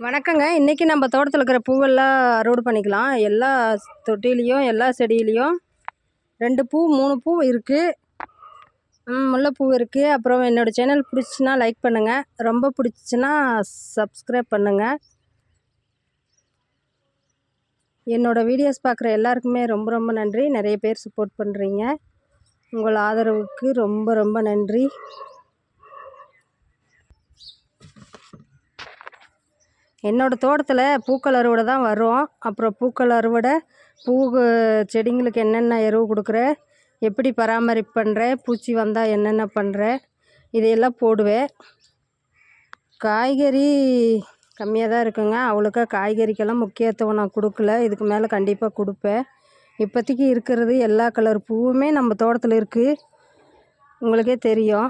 வணக்கங்க. இன்றைக்கி நம்ம தோட்டத்தில் இருக்கிற பூவெல்லாம் அறுவடை பண்ணிக்கலாம். எல்லா தொட்டிலையும் எல்லா செடியிலையும் ரெண்டு பூ மூணு பூ இருக்குது முல்லைப்பூ இருக்குது அப்புறம் என்னோடய சேனல் பிடிச்சின்னா லைக் பண்ணுங்கள் ரொம்ப பிடிச்சின்னா சப்ஸ்கிரைப் பண்ணுங்கள் என்னோடய வீடியோஸ் பார்க்குற எல்லாருக்குமே ரொம்ப ரொம்ப நன்றி. நிறைய பேர் சப்போர்ட் பண்ணுறீங்க உங்கள் ஆதரவுக்கு ரொம்ப ரொம்ப நன்றி. என்னோடய தோட்டத்தில் பூக்கள் அறுவடை தான் வரும் அப்புறம் பூக்கள் அறுவடை பூ செடிங்களுக்கு என்னென்ன எருவு கொடுக்குற எப்படி பராமரிப்பு பண்ணுற பூச்சி வந்தால் என்னென்ன பண்ணுற இதையெல்லாம் போடுவேன். காய்கறி கம்மியாக தான் இருக்குங்க. அவ்வளோக்கா காய்கறிக்கெல்லாம் முக்கியத்துவம் நான் கொடுக்கல. இதுக்கு மேலே கண்டிப்பாக கொடுப்பேன். இப்போதைக்கு இருக்கிறது எல்லா கலர் பூவுமே நம்ம தோட்டத்தில் இருக்குது உங்களுக்கே தெரியும்.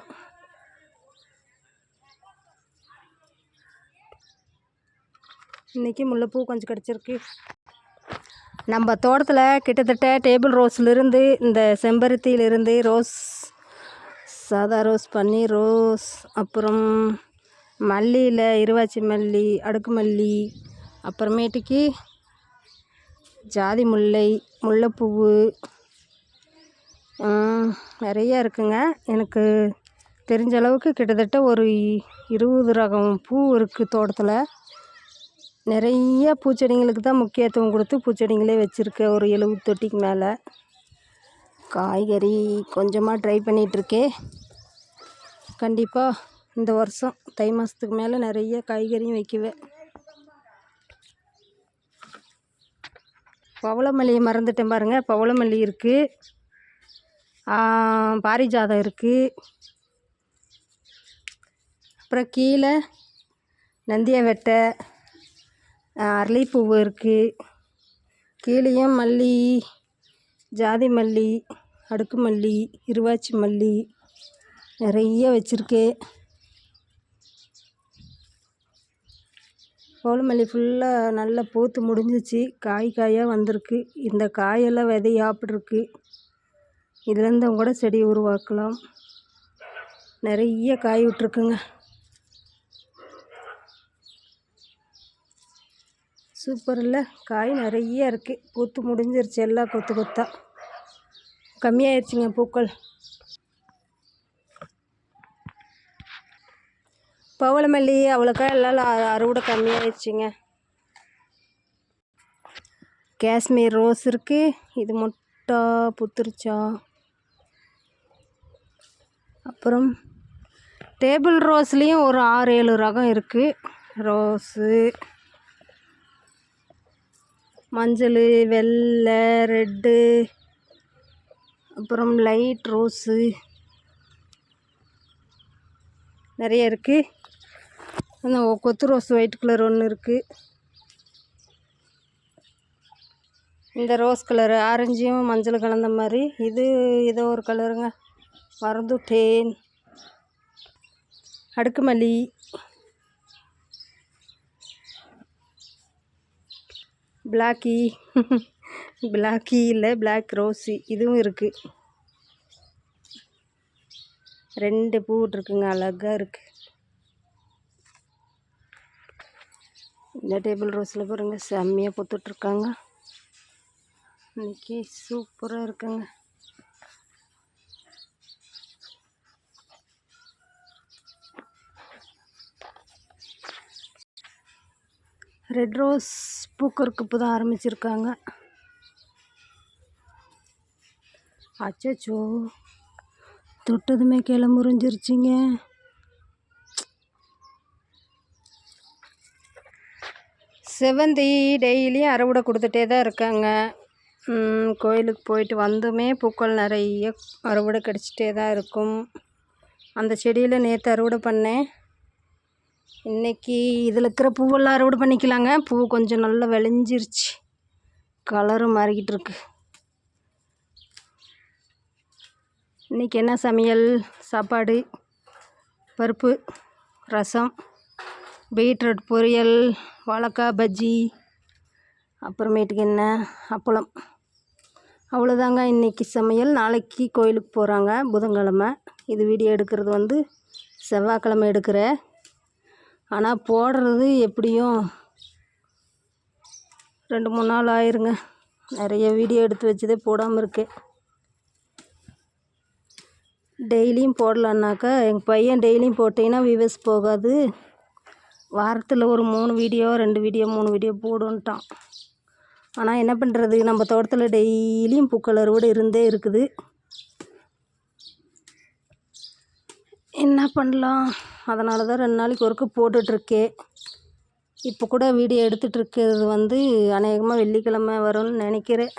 இன்றைக்கி முல்லைப்பூ கொஞ்சம் கிடச்சிருக்கு. நம்ம தோட்டத்தில் கிட்டத்தட்ட டேபிள் ரோஸ்லேருந்து இந்த செம்பருத்தியிலிருந்து ரோஸ் சாதா ரோஸ் பன்னீர் ரோஸ் அப்புறம் மல்லியில் இருவாச்சி மல்லி அடுக்கு மல்லி அப்புறமேட்டுக்கு ஜாதி முல்லை முல்லைப்பூவு நிறைய இருக்குங்க. எனக்கு தெரிஞ்ச அளவுக்கு கிட்டத்தட்ட ஒரு இருபது ரகம் பூ இருக்குது தோட்டத்தில். நிறைய பூச்செடிங்களுக்கு தான் முக்கியத்துவம் கொடுத்து பூச்செடிங்களே வச்சுருக்கேன் ஒரு எழுபது தொட்டிக்கு மேலே. காய்கறி கொஞ்சமாக ட்ரை பண்ணிகிட்ருக்கேன் கண்டிப்பாக இந்த வருஷம் தை மாதத்துக்கு மேலே நிறைய காய்கறியும் வைக்குவேன். பவளமல்லியை மறந்துட்டேன் பாருங்கள் பவளமல்லி இருக்குது பாரிஜாதம் இருக்குது அப்புறம் கீழே நந்தியா வெட்டை அரளிப்பூ இருக்குது கீழேயும் மல்லி ஜாதி மல்லி அடுக்கு மல்லி இருவாச்சி மல்லி நிறைய வச்சுருக்கேன் மல்லி ஃபுல்லாக நல்லா பூத்து முடிஞ்சிச்சு. காய் காயாக வந்திருக்கு. இந்த காயெல்லாம் விதையாப்பிட்ருக்கு இதுலேருந்து கூட செடி உருவாக்கலாம். நிறைய காய் விட்ருக்குங்க சூப்பர் இல்லை காய் நிறைய இருக்குது பூத்து முடிஞ்சிருச்சு. எல்லாம் கொத்து கொத்தா. கம்மியாயிருச்சுங்க பூக்கள். பவளமல்லி அவ்வளோக்கா எல்லாம் அறுவடை கம்மியாயிடுச்சுங்க காஷ்மீர் ரோஸ் இருக்குது இது முட்டா புத்துருச்சா? அப்புறம் டேபிள் ரோஸ்லேயும் ஒரு ஆறு ஏழு ரகம் இருக்குது ரோஸு மஞ்சள் வெள்ளை ரெட்டு அப்புறம் லைட் ரோஸு. நிறைய இருக்குது அந்த கொத்து ரோஸ் ஒயிட் கலர் ஒன்று இருக்குது இந்த ரோஸ் கலரு ஆரஞ்சும் மஞ்சள் கலந்த மாதிரி. இது ஏதோ ஒரு கலருங்க. மறந்துட்டேன் அடுக்குமல்லி. பிளாக்கி பிளாக்கி இல்லை பிளாக் ரோஸி இதுவும் இருக்குது ரெண்டு பூ இருக்குங்க அழகாக இருக்குது இந்த டேபிள் ரோஸில் பாருங்கள் செம்மையாக பொத்துட்ருக்காங்க. இன்றைக்கி சூப்பராக இருக்குங்க. ரெட் ரோஸ் பூக்கருக்கு இப்போ தான் ஆரம்பிச்சிருக்காங்க. அச்சோ தொட்டதுமே கீழே முறிஞ்சிருச்சிங்க செவந்தி டெய்லியும் அறுவடை கொடுத்துட்டே தான் இருக்காங்க. கோயிலுக்கு போயிட்டு வந்துமே பூக்கள் நிறைய அறுவடை கிடச்சிட்டே தான் இருக்கும். அந்த செடியில் நேற்று அறுவடை பண்ணேன். இன்றைக்கி இதில் இருக்கிற பூவெல்லாம் அறுவடை பண்ணிக்கலாங்க. பூ கொஞ்சம் நல்லா விளைஞ்சிருச்சு. கலரும் மாறிக்கிட்டு இருக்கு. இன்றைக்கி என்ன சமையல்? சாப்பாடு பருப்பு ரசம் பீட்ரூட் பொரியல் வாழைக்காய் பஜ்ஜி அப்புறமேட்டுக்கு என்ன? அப்பளம். அவ்வளோதாங்க இன்றைக்கி சமையல். நாளைக்கு கோயிலுக்கு போகிறாங்க புதன்கிழமை. இது வீடியோ எடுக்கிறது வந்து செவ்வாய்க்கிழமை எடுக்கிறேன் ஆனால் போடுறது எப்படியும் ரெண்டு மூணு நாள் ஆயிருங்க. நிறைய வீடியோ எடுத்து வச்சதே போடாமல் இருக்கேன் டெய்லியும் போடலான்னாக்கா எங்கள் பையன் டெய்லியும் போட்டிங்கன்னா வியூவர்ஸ் போகாது. வாரத்தில் ஒரு மூணு வீடியோ ரெண்டு வீடியோ மூணு வீடியோ போடுன்ட்டான். ஆனால் என்ன பண்ணுறது நம்ம தோட்டத்தில் டெய்லியும் பூக்கள் அறுவடை இருந்தே இருக்குது. என்ன பண்ணலாம்? அதனால தான் ரெண்டு நாளைக்கு ஒருக்க போட்டுட்ருக்கேன் இப்போ கூட வீடியோ எடுத்துகிட்ருக்கிறது வந்து அநேகமாக வெள்ளிக்கிழமை வரும்னு நினைக்கிறேன்.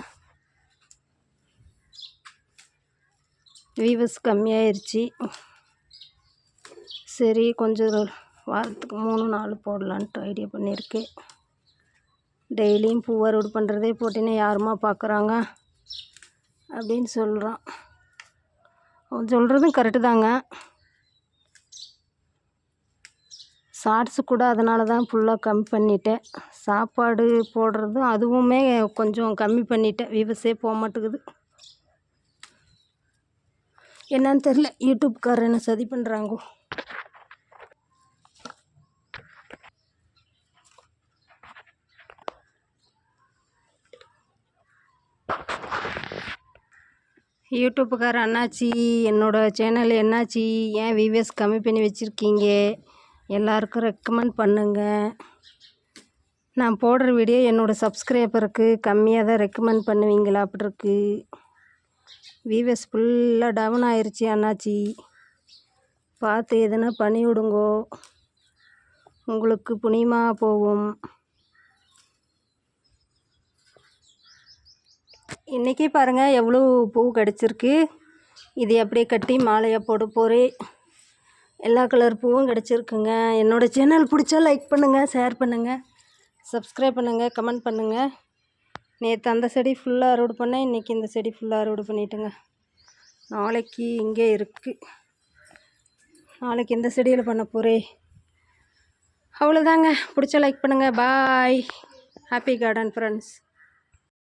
வியூவர்ஸ் கம்மியாயிருச்சு. சரி கொஞ்சம் வாரத்துக்கு மூணு நாலு போடலான்ட்டு ஐடியா பண்ணியிருக்கேன். டெய்லியும் பூ அறுவடை பண்ணுறதே போட்டினா யாருமா பார்க்குறாங்க அப்படின்னு சொல்கிறான் அவன் சொல்கிறதும் கரெக்டு தாங்க. ஷார்ட்ஸு கூட அதனால தான் ஃபுல்லாக கம்மி பண்ணிட்டேன். சாப்பாடு போடுறதும் அதுவுமே கொஞ்சம் கம்மி பண்ணிட்டேன். வியூவர்ஸே போக மாட்டேங்குது. என்னன்னு தெரில யூடியூப்காரர் என்ன சதி பண்ணுறாங்கோ யூடியூப்புக்கார அண்ணாச்சி என்னோடய சேனல் என்னாச்சி? ஏன் வியூவர்ஸ் கம்மி பண்ணி வச்சுருக்கீங்க? எல்லாருக்கும் ரெக்கமெண்ட் பண்ணுங்கள் நான் போடுற வீடியோ என்னோடய சப்ஸ்கிரைபருக்கு கம்மியாக தான் ரெக்கமெண்ட் பண்ணுவீங்களா அப்படி இருக்கு. வியூவர்ஸ் ஃபுல்லாக டவுன் ஆயிடுச்சு அண்ணாச்சி. பார்த்து எதுனா பண்ணி விடுங்கோ. உங்களுக்கு புண்ணியமாக போகும். இன்றைக்கி பாருங்கள் எவ்வளோ பூ கிடச்சிருக்கு. இது அப்படியே கட்டி மாலையாக போட போகிறேன் எல்லா கலர் பூவும் கிடச்சிருக்குங்க. என்னோடய சேனல் பிடிச்சா லைக் பண்ணுங்கள் ஷேர் பண்ணுங்கள் சப்ஸ்கிரைப் பண்ணுங்கள் கமெண்ட் பண்ணுங்கள் நேற்று அந்த செடி ஃபுல்லாக அறுவடை பண்ணேன் இன்றைக்கி இந்த செடி ஃபுல்லாக அறுவடை பண்ணிட்டேங்க. நாளைக்கு இங்கே இருக்குது நாளைக்கு இந்த செடியில் பண்ண போகிறே அவ்வளோதாங்க பிடிச்ச லைக் பண்ணுங்கள் பாய் ஹாப்பி கார்டன் ஃப்ரெண்ட்ஸ்